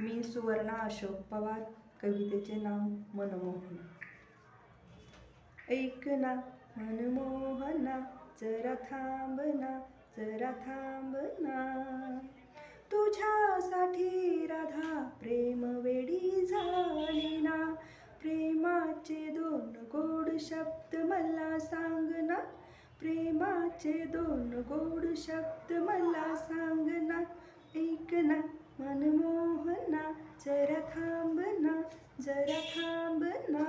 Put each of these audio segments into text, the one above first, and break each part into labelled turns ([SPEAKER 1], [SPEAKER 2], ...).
[SPEAKER 1] मी सुवर्णा अशोक पवार कवितेचे नाव मनमोहन. ऐक ना मनमोहना जरा थांब ना जरा थांब ना. तुझ्यासाठी राधा प्रेम वेडी झाली ना. प्रेमाचे दोन गोड शब्द मला सांग ना. प्रेमाचे दोन गोड शब्द मला सांग ना ऐक ना मनमोहना जरा थांब ना जरा थांब ना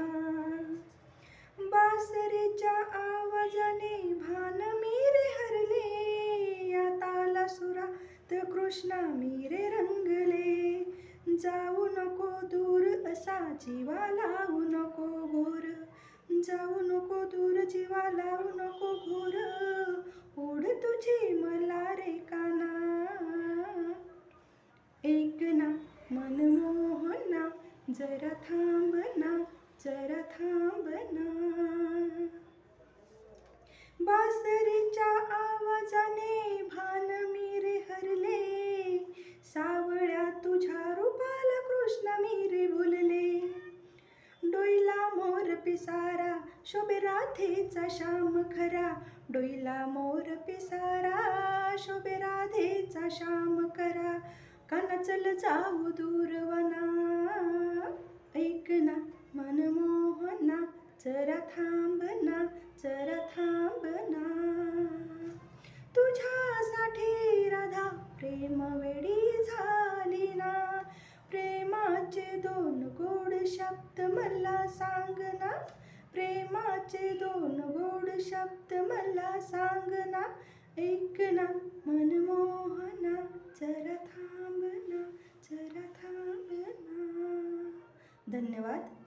[SPEAKER 1] बासरीच्या आवाजाने भान मीरे हरले या ताला सुरात कृष्णा मीरे रंगले. जाऊ नको दूर असा जीवा लावू नको घोर. जाऊ नको दूर जीवा लावू नको घोर. ओढ तुझी मला रे काना ऐक ना मनमोहना जरा थांब ना जरा थांब ना. बासरीच्या आवाजाने भान मीरे हरले. सावळ्या तुझ्या रूपाला कृष्ण मीरे भुलले डोईला मोर पिसारा शोभे राधेचा श्याम खरा. डोईला मोर पिसारा शोभे राधेचा श्याम खरा. काना चल जाऊ दूरवना. ऐक ना मनमोहना जरा थांब ना जरा थांब ना तुझ्यासाठी राधा प्रेम वेडी झाली ना। प्रेमाचे दोन गोड शब्द मला सांग ना। प्रेमाचे दोन गोड शब्द मला सांग ना। ऐक ना मनमोहना धन्यवाद.